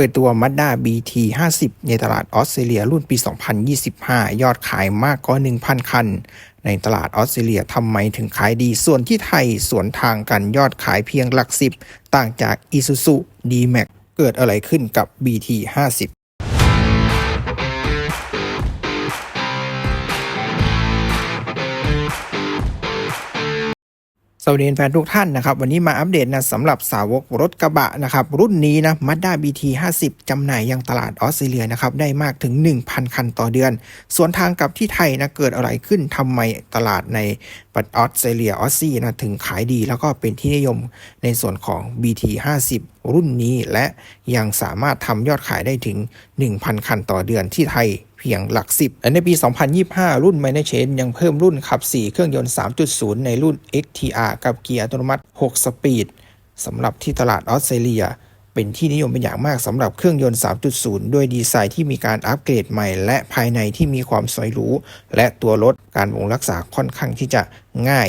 เปิดตัว Mazda BT50 ในตลาดออสเตรเลียรุ่นปี 2025 ยอดขายมากกว่า 1,000 คัน ในตลาดออสเตรเลียทำไมถึงขายดี ส่วนที่ไทยสวนทางกันยอดขายเพียงหลักสิบ ต่างจาก Isuzu D-Max เกิดอะไรขึ้นกับ BT50 วัสดีแฟนทุกท่านนะครับ วันนี้มาอัปเดตนะสำหรับสาวกรถกระบะนะครับ รุ่นนี้นะม Mazda BT 50จำหน่ายยังตลาดออสเตรเลียนะครับ ได้มากถึง 1,000 คันต่อเดือน ส่วนทางกับที่ไทยนะเกิดอะไรขึ้นทำไมตลาดในประเทศออสเตรเลียออสซี่นะถึงขายดี แล้วก็เป็นที่นิยมในส่วนของ BT 50รุ่นนี้และยังสามารถทำยอดขายได้ถึง 1,000 คันต่อเดือนที่ไทย เพียงหลักสิบและในปี 2025 รุ่น m a n a c h a n ยังเพิ่มรุ่นขับ 4 เครื่องยนต์ 3.0 ในรุ่น XTR กับเกียร์อัตโนมัติ 6 สปีดสำหรับที่ตลาดออสเตรเลีย เป็นที่นิยมเป็นอย่างมากสำหรับเครื่องยนต์ 3.0 ด้วยดีไซน์ที่มีการอัปเกรดใหม่ และภายในที่มีความสวยหรู และตัวรถการบำรุงรักษาค่อนข้างที่จะง่าย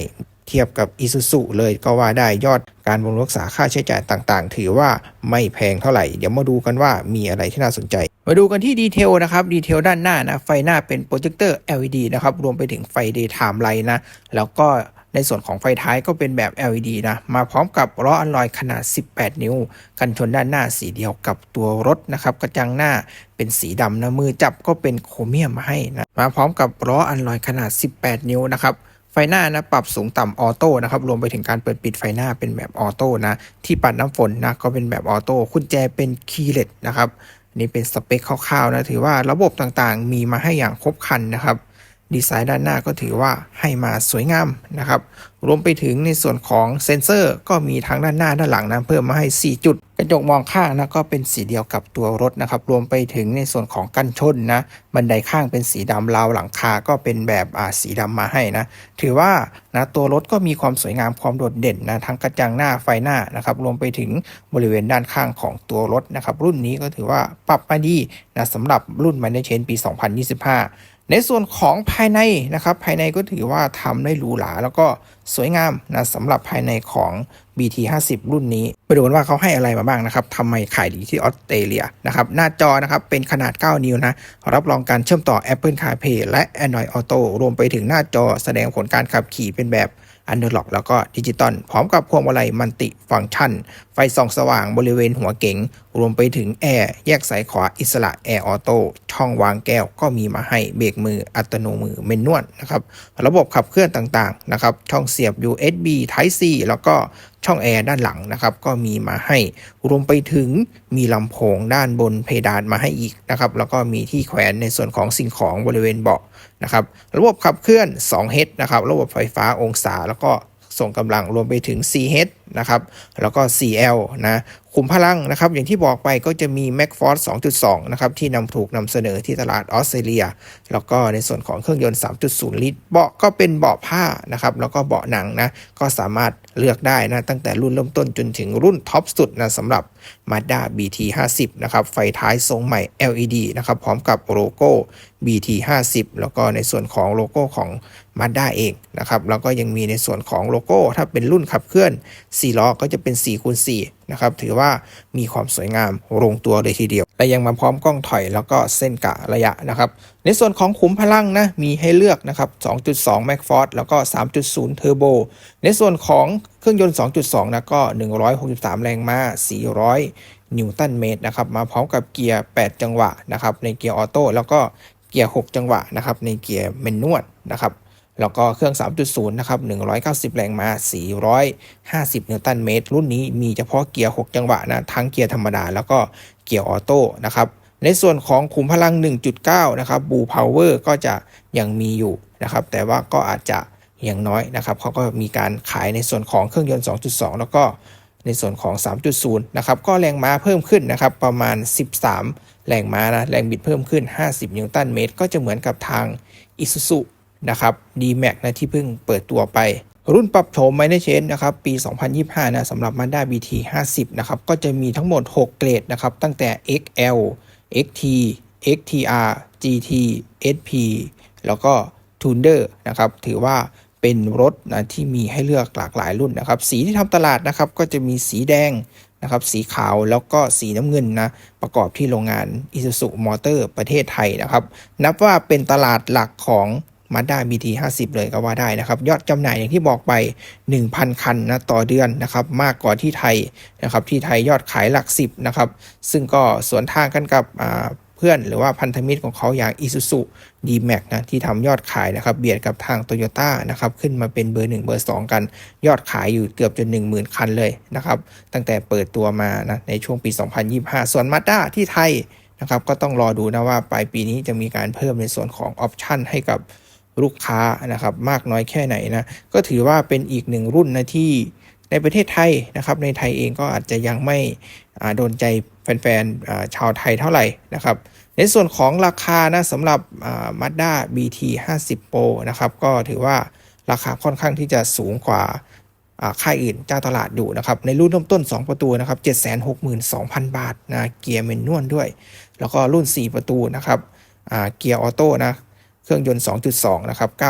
เทียบกับ Isuzu เลยก็ว่าได้ยอดการบำรุงรักษาค่าใช้จ่ายต่างๆ ถือว่าไม่แพงเท่าไหร่ เดี๋ยวมาดูกันว่ามีอะไรที่น่าสนใจ มาดูกันที่ดีเทลนะครับ ดีเทลด้านหน้านะ ไฟหน้าเป็นโปรเจคเตอร์ LED นะครับ รวมไปถึงไฟ daytime light นะ แล้วก็ในส่วนของไฟท้ายก็เป็นแบบ LED นะ มาพร้อมกับล้ออัลลอยขนาด 18 นิ้ว กันชนด้านหน้าสีเดียวกับตัวรถนะครับ กระจังหน้าเป็นสีดำนะ มือจับก็เป็นโครเมียมมาให้นะ มาพร้อมกับล้ออัลลอยขนาด 18 นิ้วนะครับ ไฟหน้านะปรับสูงต่ำออโต้นะครับรวมไปถึงการเปิดปิดไฟหน้าเป็นแบบออโต้นะที่ปัดน้ำฝนนะก็เป็นแบบออโต้คุญแจเป็นคีย์เลสนะครับนี่เป็นสเปคคร่าวๆนะถือว่าระบบต่างๆ มีมาให้อย่างครบครันนะครับ ดีไซน์ด้านหน้าก็ถือว่าให้มาสวยงามนะครับ รวมไปถึงในส่วนของเซ็นเซอร์ก็มีทั้งด้านหน้าด้านหลังนะเพิ่มมาให้ 4 จุด กระจกมองข้างนะก็เป็นสีเดียวกับตัวรถนะครับ รวมไปถึงในส่วนของกันชนนะ บันไดข้างเป็นสีดำราวหลังคาก็เป็นแบบอ่าสีดำมาให้นะ ถือว่านะตัวรถก็มีความสวยงามความโดดเด่นนะทั้งกระจังหน้าไฟหน้านะครับ รวมไปถึงบริเวณด้านข้างของตัวรถนะครับ รุ่นนี้ก็ถือว่าปรับมาดีนะสำหรับรุ่น m a n a g e n ปี 2025 ในส่วนของภายในนะครับ ภายในก็ถือว่าทำได้หรูหราแล้วก็สวยงามนะสำหรับภายในของ BT 50 รุ่นนี้ไปดูกันว่าเขาให้อะไรมาบ้างนะครับทำไมขายดีที่ออสเตรเลียนะครับ หน้าจอนะครับเป็นขนาด 9 นิ้วนะ รับรองการเชื่อมต่อ Apple CarPlay และ Android Auto รวมไปถึงหน้าจอแสดงผลการขับขี่เป็นแบบ อันเดอร์ล็อกแล้วก็ดิจิตอลพร้อมกับพวงมาลัยมัลติฟังก์ชัน ไฟส่องสว่างบริเวณหัวเก๋ง รวมไปถึงแอร์แยกสายขวาอิสระแอร์ออโต้ช่องวางแก้วก็มีมาให้เบรกมืออัตโนมือเมนนวลนะครับ ระบบขับเคลื่อนต่างๆนะครับช่องเสียบ USB Type C แล้วก็ ช่องแอร์ด้านหลังนะครับก็มีมาให้รวมไปถึงมีลำโพงด้านบนเพดานมาให้อีกนะครับแล้วก็มีที่แขวนในส่วนของสิ่งของบริเวณเบาะนะครับระบบขับเคลื่อน2 h นะครับระบบไฟฟ้าองศาแล้วก็ส่งกำลังรวมไปถึง 4H นะครับแล้วก็ 4L นะขุมพลังนะครับอย่างที่บอกไปก็จะมี Mac Force 2.2 นะครับที่นำถูกนำเสนอที่ตลาดออสเตรเลีย แล้วก็ในส่วนของเครื่องยนต์ 3.0 ลิตร เบาะก็เป็นเบาะผ้านะครับแล้วก็เบาะหนังนะก็สามารถเลือกได้นะตั้งแต่รุ่นเริ่มต้นจนถึงรุ่นท็อปสุดนะสำหรับ Mazda BT 50 นะครับไฟท้ายทรงใหม่ LED นะครับพร้อมกับโลโก้ BT 50 แล้วก็ในส่วนของโลโก้ของ Mazda เองนะครับแล้วก็ยังมีในส่วนของโลโก้ถ้าเป็นรุ่นขับเคลื่อน4ล้อก็จะเป็น4คูณ4นะครับถือว่ามีความสวยงามลงตัวเลยทีเดียว และยังมาพร้อมกล้องถอยแล้วก็เส้นกะระยะนะครับในส่วนของขุมพลังนะมีให้เลือกนะครับ 2.2 Max Force แล้วก็ 3.0 Turbo ในส่วนของเครื่องยนต์ 2.2 นะก็ 163 แรงม้า 400 นิวตันเมตรนะครับ มาพร้อมกับเกียร์ 8 จังหวะนะครับ ในเกียร์ออโต้แล้วก็เกียร์ 6 จังหวะนะครับ ในเกียร์เมนนวลนะครับ แล้วก็เครื่อง 3.0 นะครับ 190 แรงม้า 450 นิวตันเมตร รุ่นนี้มีเฉพาะเกียร์ 6 จังหวะนะ ทั้งเกียร์ธรรมดา แล้วก็เกียร์ออโต้นะครับ ในส่วนของขุมพลัง 1.9 นะครับบูพาวเวอร์ก็จะยังมีอยู่นะครับ แต่ว่าก็อาจจะอย่างน้อยนะครับ เขาก็มีการขายในส่วนของเครื่องยนต์ 2.2 แล้วก็ในส่วนของ 3.0 นะครับ ก็แรงม้าเพิ่มขึ้นนะครับ ประมาณ 13 แรงม้านะ แรงบิดเพิ่มขึ้น 50 นิวตันเมตร ก็จะเหมือนกับทาง Isuzu นะครับ D-Max นะที่เพิ่งเปิดตัวไป รุ่นปรับโฉมไมเนเชนนะครับปี 2025 นะสำหรับ Mazda BT 50 นะครับ ก็จะมีทั้งหมด 6 เกรดนะครับ ตั้งแต่ XL XT XTR GT SP แล้วก็ Tunder นะครับ ถือว่าเป็นรถนะที่มีให้เลือกหลากหลายรุ่นนะครับ สีที่ทำตลาดนะครับ ก็จะมีสีแดงนะครับ สีขาวแล้วก็สีน้ำเงินนะ ประกอบที่โรงงาน Isuzu Motor ประเทศไทยนะครับ นับว่าเป็นตลาดหลักของ Mazda BT 50 เลยก็ว่าได้นะครับ ยอดจำหน่ายอย่างที่บอกไป 1,000 คันนะต่อเดือนนะครับ มากกว่าที่ไทยนะครับ ที่ไทยยอดขายหลัก 10 นะครับ ซึ่งก็สวนทางกันกับเพื่อนหรือว่าพันธมิตรของเขาอย่าง Isuzu D-Max นะที่ทำยอดขายนะครับเบียดกับทาง Toyota นะครับขึ้นมาเป็นเบอร์ 1 เบอร์ 2 กัน ยอดขายอยู่เกือบจน 10,000 คันเลยนะครับตั้งแต่เปิดตัวมานะในช่วงปี 2025 ส่วน Mazda ที่ไทยนะครับก็ต้องรอดูนะว่าปลายปีนี้จะมีการเพิ่มในส่วนของออปชันให้กับ ลูกค้านะครับมากน้อยแค่ไหนนะก็ถือว่าเป็นอีกหนึ่งรุ่นนะที่ในประเทศไทยนะครับในไทยเองก็อาจจะยังไม่โดนใจแฟนๆชาวไทยเท่าไหร่นะครับในส่วนของราคานะสำหรับมาด้า BT 50 Pro นะครับก็ถือว่าราคาค่อนข้างที่จะสูงกว่าค่ายอื่นเจ้าตลาดอยู่นะครับ ในรุ่นเริ่มต้น 2 ประตูนะครับ 762,000 บาทนะเกียร์เมนนวลด้วย แล้วก็รุ่น 4 ประตูนะครับเกียร์ออโต้นะ เครื่องยนต์ 2.2 นะครับ 9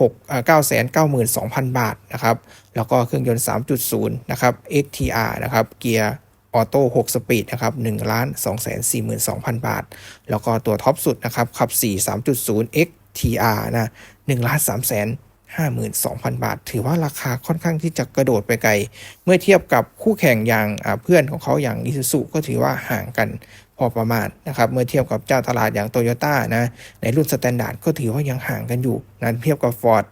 6 992,000 บาทนะครับ แล้วก็เครื่องยนต์ 3.0 นะครับ XTR นะครับ เกียร์ออโต้6สปีดนะครับ1ล้าน242,000 บาท แล้วก็ตัวท็อปสุดนะครับขับ 4 3.0 XTR นะ1ล้าน3แสน 52,000 บาท ถือว่าราคาค่อนข้างที่จะกระโดดไปไกล เมื่อเทียบกับคู่แข่งอย่างเพื่อนของเขาอย่าง Isuzu ก็ถือว่าห่างกันพอประมาณนะครับเมื่อเทียบกับเจ้าตลาดอย่าง Toyota นะในรุ่นสแตนดาร์ดก็ถือว่ายังห่างกันอยู่นะเทียบกับ Ford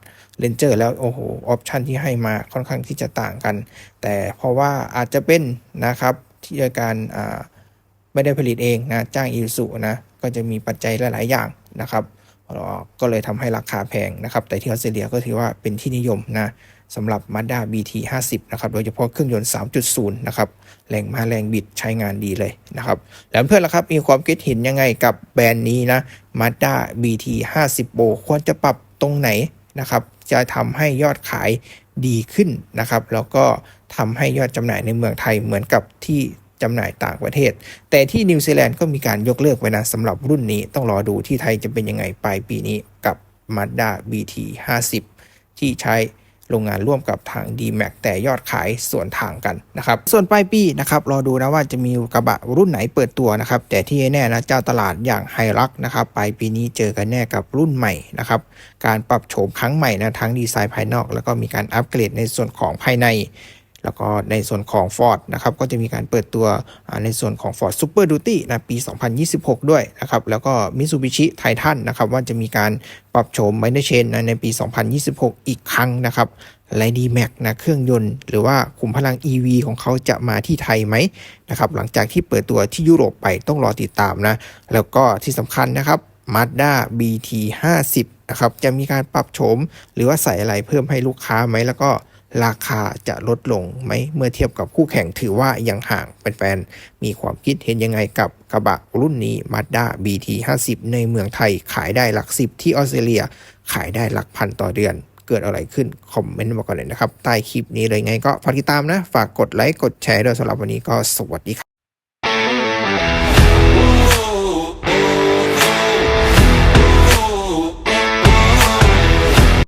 Ranger แล้วโอ้โหออปชันที่ให้มาค่อนข้างที่จะต่างกัน แต่เพราะว่าอาจจะเป็นนะครับที่การไม่ได้ผลิตเองนะจ้างอิสุนะก็จะมีปัจจัยหลาย ๆ อย่างนะครับ ก็เลยทำให้ราคาแพงนะครับ แต่ที่ออสเตรเลียก็ถือว่าเป็นที่นิยมนะสำหรับ Mazda BT 50 นะครับ โดยเฉพาะเครื่องยนต์ 3.0 นะครับ แรงมาแรงบิดใช้งานดีเลยนะครับ แล้วเพื่อนล่ะครับ มีความคิดเห็นยังไงกับแบรนด์นี้นะ Mazda BT 50 Pro ควรจะปรับตรงไหนนะครับ จะทำให้ยอดขายดีขึ้นนะครับ แล้วก็ทำให้ยอดจำหน่ายในเมืองไทยเหมือนกับที่ จำหน่ายต่างประเทศ แต่ที่นิวซีแลนด์ก็มีการยกเลิกไว้นะสำหรับรุ่นนี้ต้องรอดูที่ไทยจะเป็นยังไงปลายปีนี้กับ Mazda BT 50ที่ใช้โรงงานร่วมกับทาง D-Max แต่ยอดขายส่วนทางกันนะครับ ส่วนปลายปีนะครับ รอดูนะว่าจะมีกระบะรุ่นไหนเปิดตัวนะครับ แต่ที่แน่นะเจ้าตลาดอย่างไฮรักนะครับ ปลายปีนี้เจอกันแน่กับรุ่นใหม่นะครับ การปรับโฉมครั้งใหม่นะทั้งดีไซน์ภายนอก แล้วก็มีการอัปเกรดในส่วนของภายใน แล้วก็ในส่วนของ Ford นะครับก็จะมีการเปิดตัวในส่วนของ Ford Super Duty นะปี 2026 ด้วยนะครับแล้วก็ Mitsubishi Titan นะครับว่าจะมีการปรับโฉมไมเนเชนในปี 2026 อีกครั้งนะครับและ D-Max นะเครื่องยนต์หรือว่าขุมพลัง EV ของเขาจะมาที่ไทยไหมนะครับหลังจากที่เปิดตัวที่ยุโรปไปต้องรอติดตามนะ แล้วก็ที่สำคัญนะครับ Mazda BT 50 นะครับจะมีการปรับโฉมหรือว่าใส่อะไรเพิ่มให้ลูกค้าไหมแล้วก็ ราคาจะลดลงไหมเมื่อเทียบกับคู่แข่งถือว่ายังห่างเป็นแฟนๆมีความคิดเห็นยังไงกับกระบะรุ่นนี้ Mazda BT 50 ในเมืองไทยขายได้หลักสิบที่ออสเตรเลีย ขายได้หลักพันต่อเดือน เกิดอะไรขึ้น คอมเมนต์มาก่อนเลยนะครับ ใต้คลิปนี้เลยไงก็ฝากติดตามนะ ฝากกดไลค์กดแชร์ด้วยสำหรับวันนี้ก็สวัสดีครับ